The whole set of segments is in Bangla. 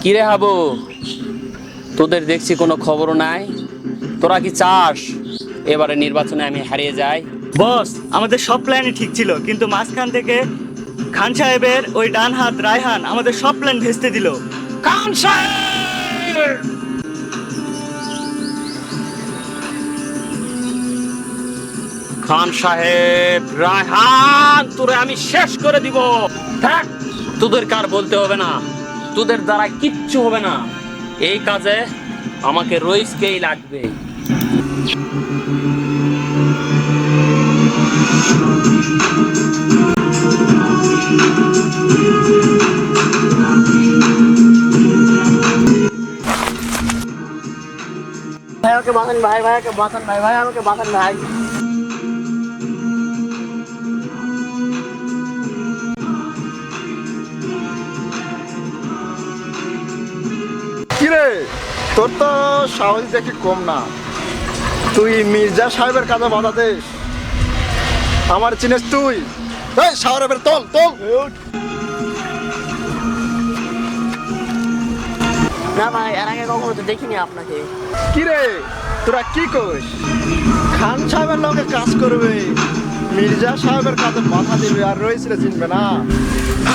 কিরে হাবু? তোদের দেখছি কোনো খবরও নাই। তোরা কি চাস? এবারে নির্বাচনে আমি হারিয়ে যাই। বস আমাদের সব প্ল্যানই ঠিক ছিল কিন্তু মাঝখান থেকে খান সাহেবের ওই ডান হাত রায়হান আমাদের সব প্ল্যান ভেস্তে দিল। খান সাহেব! খান সাহেব রায়হান তোরে আমি শেষ করে দিব। থাক তোদের কার বলতে হবে না। তোদের দ্বারা কিচ্ছু হবে না। এই কাজে আমাকে রইসকেই লাগবে। ভাই আমাকে বাঁচান ভাই ভাই আমাকে বাঁচান ভাই ভাই আমাকে বাঁচান ভাই। কিরে? তোর তো সাহস দেখি কম না। তুই মির্জা সাহেবের কাছে বাধা দিস। আমার চিনিস তুই? এই তল তল। না ভাই এর আগে কখনো তো দেখিনি আপনাকে। কিরে তোরা কি করিস? খান সাহেবের লগে কাজ করবে। মির্জা সাহেবের কাছে বাধা দিবে আর রয়েছে চিনবে না।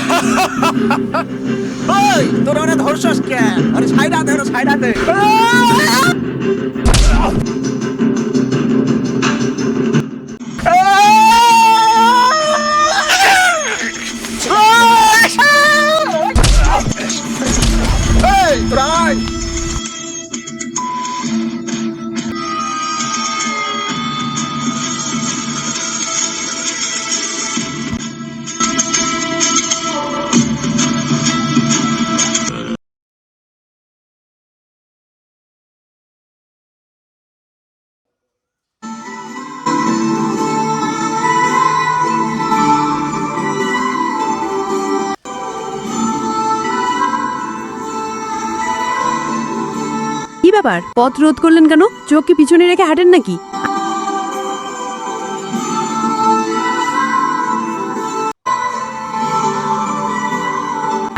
ওই তোর অনেক ধরছস কেন আরে সাইডা দে সাইডা দে। ব্যাপার? পথ রোধ করলেন কেন? চোখ কি পিছনে রেখে হাঁটেন নাকি?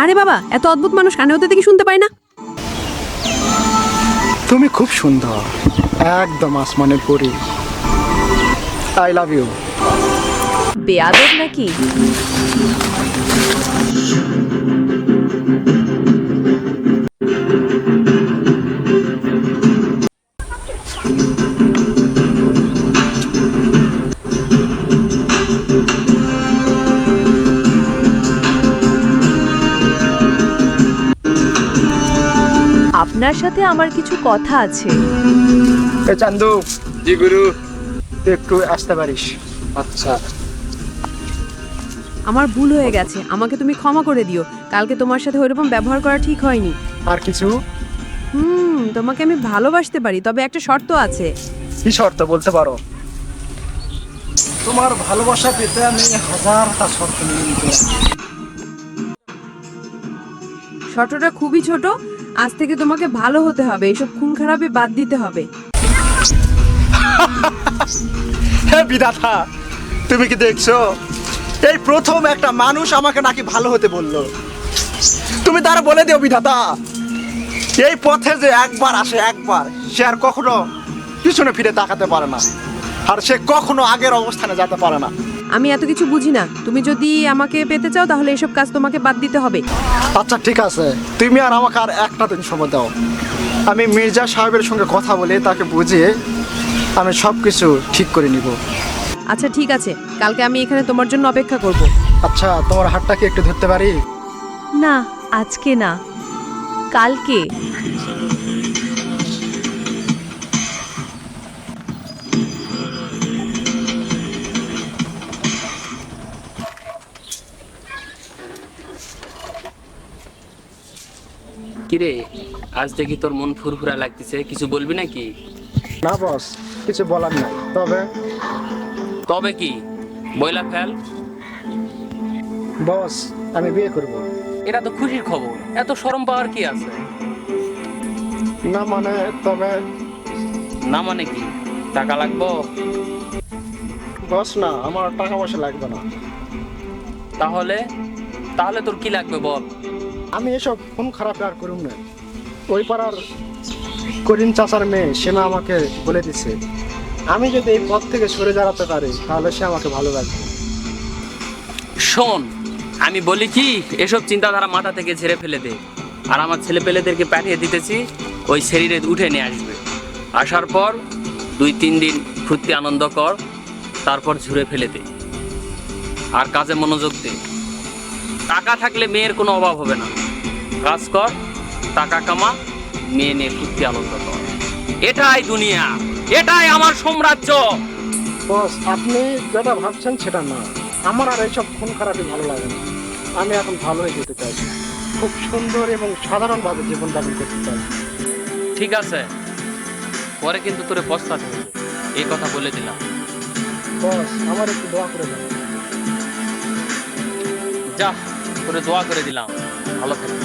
আরে বাবা এত অদ্ভুত মানুষ কানে হতে থেকে শুনতে পায় না। তুমি খুব সুন্দর। একদম আসমানের পরি। আই লাভ ইউ বেয়াদব নাকি? আপনার সাথে আমার কিছু কথা আছে। এ চান্দু জি গুরু তুই একটু আসতে পারিস। আচ্ছা। আমার ভুল হয়ে গেছে আমাকে তুমি ক্ষমা করে দিও। কালকে তোমার সাথে ওইরকম ব্যবহার করা ঠিক হয়নি। আর কিছু? হুম তোমাকে আমি ভালোবাসতে পারি তবে একটা শর্ত আছে। কি শর্ত বলতে পারো? তোমার ভালোবাসা পেতে আমি হাজারটা শর্ত নিয়ে নিতে রাজি। শর্তটা খুবই ছোট আজ থেকে তোমাকে ভালো হতে হবে, এসব খুন খারাপে বাদ দিতে হবে। হে বিধাতা, তুমি কি দেখছ? এই প্রথম একটা মানুষ আমাকে নাকি ভালো হতে বলল। তুমি তার বলে দিও বিধাতা, এই পথে যে একবার আসে একবার, সে আর কখনো পিছনে ফিরে তাকাতে পারে না। আর সে কখনো আগের অবস্থানে যেতে পারে না। আমি এত কিছু বুঝি না। তুমি যদি আমাকে পেতে চাও তাহলে এসব কাজ তোমাকে বাদ দিতে হবে। আচ্ছা ঠিক আছে। তুমি আর আমাকে আর একটা দিন সময় দাও। আমি মির্জা সাহেবের সঙ্গে কথা বলে তাকে বুঝিয়ে আমি সব কিছু ঠিক করে নিব। আচ্ছা ঠিক আছে। কালকে আমি এখানে তোমার জন্য অপেক্ষা করব। আচ্ছা তোমার হাতটা কি একটু ধরতে পারি? না আজকে না। কালকে। কিরে আজ দেখি তোর মন ফুরফুরা লাগতেছে কিছু বলবি নাকি? না বস কিছু বলার নাই। তবে? তবে কি? বইলা ফেল। বস আমি বিয়ে করব। এটা তো খুশির খবর এত শরম পাওয়ার কি আছে? না মানে তবে? না মানে কি? টাকা লাগবো? বস না আমার টাকা পয়সা লাগবে না। তাহলে? তাহলে তোর কি লাগবে বল? আমি এসব কোন খারাপ আর করুম না। ওই পাড়ার করিম চাচার মেয়ে সেনা আমাকে বলে দিছে। আমি যদি এই পথ থেকে সরে দাঁড়াতে পারি, তাহলে সে আমাকে ভালো লাগবে শোন, আমি বলি কি, এসব চিন্তাধারা মাথা থেকে ঝেড়ে ফেলে দে। আর আমার ছেলে পেলেদেরকে পাঠিয়ে দিতেছি, ওই শরীরে উঠে নিয়ে আসবে। আসার পর দুই তিন দিন ফুর্তি আনন্দ কর, তারপর ঝুড়ে ফেলে দে। আর কাজে মনোযোগ দে। টাকা থাকলে মেয়ের কোনো অভাব হবে না। কাজ কর টাকা কামা মেয়ে নিয়ে ফুর্তি আনন্দ কর। এটাই দুনিয়া এটাই আমার সাম্রাজ্য। বস আপনি যেটা ভাবছেন সেটা না। আমার আর এইসব খুন খারাপই ভালো লাগে না। আমি এখন ভালো হয়ে যেতে চাই খুব সুন্দর এবং সাধারণভাবে জীবনযাপন করতে চাই। ঠিক আছে। পরে কিন্তু তোরে পস্তাতে হবে। এই কথা বলে দিলাম। বস আমার একটু দোয়া করে দেন। যা। তোরে দোয়া করে দিলাম। ভালো থাকিস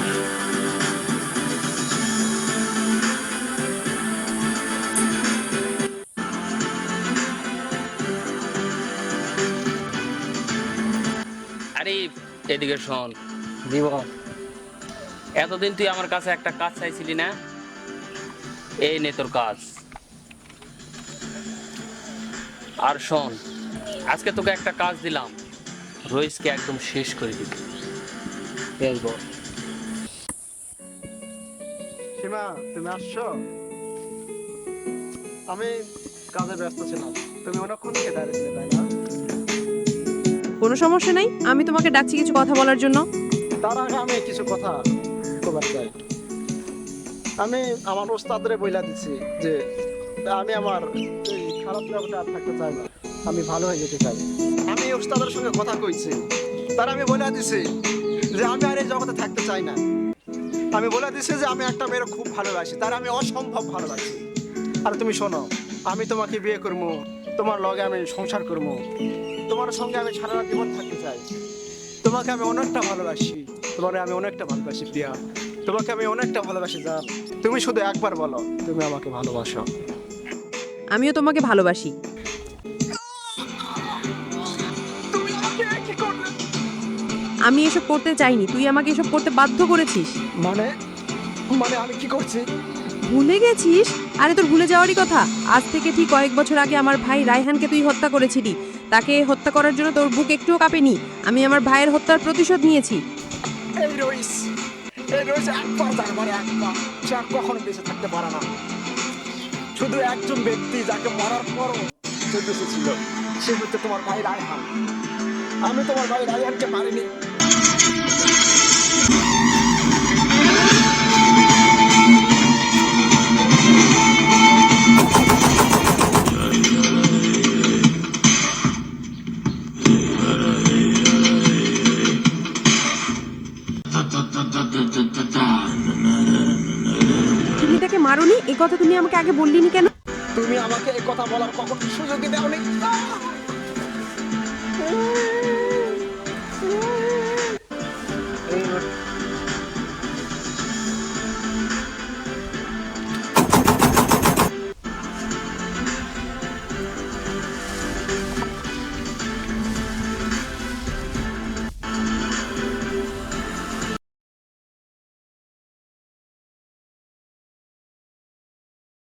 আরে এদিকে শোন। জীবন এতদিন তুই আমার কাছে একটা কাজ চাইছিলি না? এই নে তোর কাজ। আর শোন আজকে তোকে একটা কাজ দিলাম। রইসকে একদম শেষ করে দিবি। এই বল সীমা তুমি আসছো? আমি কাজে ব্যস্ত ছিলাম। তুমি অনেকক্ষণ থেকে দাঁড়িয়েছিলে তাই না? কোনো সমস্যা নেই আমি তোমাকে ডাকছি কিছু কথা বলার জন্য। তার আগে আমি কিছু কথা কবার চাই আমি আমার ওস্তাদরে বইলা দিচ্ছি যে আমি আমার এই খারাপ জগতে আর থাকতে চাই না। আমি ভালো হয়ে যেতে চাই। আমি ওস্তাদের সঙ্গে কথা কইছি। তার আমি বলে দিছি যে আমি আর এই জগতে থাকতে চাই না। আমি বলে দিছি যে আমি একটা মেয়ের খুব ভালোবাসি, তার আমি অসম্ভব ভালোবাসি। আর তুমি শোনো, আমি তোমাকে বিয়ে করব, তোমার লগে আমি সংসার করব। তোমার সঙ্গে আমি সারা জীবন থাকতে চাই। তোমাকে আমি অনেকটা ভালোবাসি, তোমার আমি অনেকটা ভালোবাসি প্রিয়া। তোমাকে আমি অনেকটা ভালোবাসি জান। তুমি শুধু একবার বলো, তুমি আমাকে ভালোবাসো। আমিও তোমাকে ভালোবাসি। আমি এসব করতে চাইনি। তুই আমাকে এসব করতে বাধ্য করেছিস। মানে? মানে আমি কি করছি? ভুলে গেছিস? আরে তোর ভুলে যাওয়ারই কথা। আজ থেকে ঠিক কয়েক বছর আগে আমার ভাই রায়হানকে তুই হত্যা করেছিলি। তাকে হত্যা করার জন্য তোর বুক একটুও কাঁপেনি। আমি আমার ভাইয়ের হত্যার প্রতিশোধ নিয়েছি। এই রইস। এই রইস একবার যার মানে একবার। সে আর কখনো বেঁচে থাকতে পারে না। শুধু একজন ব্যক্তি যাকে মরার পরও সে বেঁচে ছিল। সে হচ্ছে তোমার ভাই রায়হান। আমি তোমার ভাই রায়হানকে মারিনি। তুমি তাকে মারোনি? এই কথা তুমি আমাকে আগে বললিনি কেন? তুমি আমাকে এই কথা বলার কখন সুযোগই দেওনি।